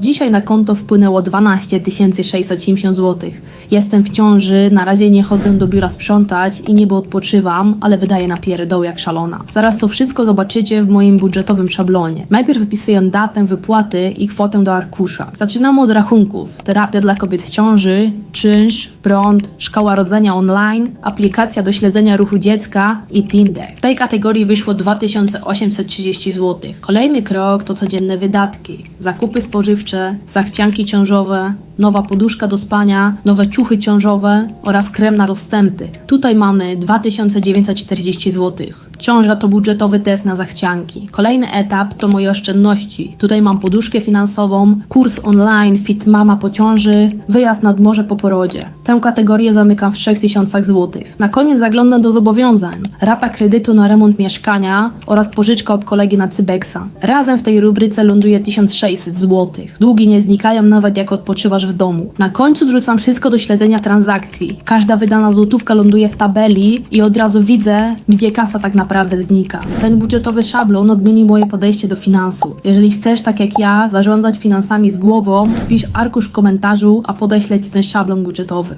Dzisiaj na konto wpłynęło 12 670 zł. Jestem w ciąży, na razie nie chodzę do biura sprzątać i niebo odpoczywam, ale wydaję na pierdoł jak szalona. Zaraz to wszystko zobaczycie w moim budżetowym szablonie. Najpierw wypisuję datę wypłaty i kwotę do arkusza. Zaczynamy od rachunków. Terapia dla kobiet w ciąży, czynsz, prąd, szkoła rodzenia online, aplikacja do śledzenia ruchu dziecka i Tinder. W tej kategorii wyszło 2830 zł. Kolejny krok to codzienne wydatki. Zakupy spożywcze, zachcianki ciążowe, nowa poduszka do spania, nowe ciuchy ciążowe oraz krem na rozstępy. Tutaj mamy 2940 zł. Ciąża to budżetowy test na zachcianki. Kolejny etap to moje oszczędności. Tutaj mam poduszkę finansową, kurs online Fit Mama po ciąży, wyjazd nad morze po porodzie. Tę kategorię zamykam w 3000 zł. Na koniec zaglądam do zobowiązań. Rata kredytu na remont mieszkania oraz pożyczka od kolegi na Cybexa. Razem w tej rubryce ląduje 1600 zł. Długi nie znikają nawet jak odpoczywasz w domu. Na końcu zrzucam wszystko do śledzenia transakcji. Każda wydana złotówka ląduje w tabeli i od razu widzę, gdzie kasa tak naprawdę znika. Ten budżetowy szablon odmienił moje podejście do finansów. Jeżeli chcesz, tak jak ja, zarządzać finansami z głową, pisz arkusz w komentarzu, a podeślę Ci ten szablon budżetowy.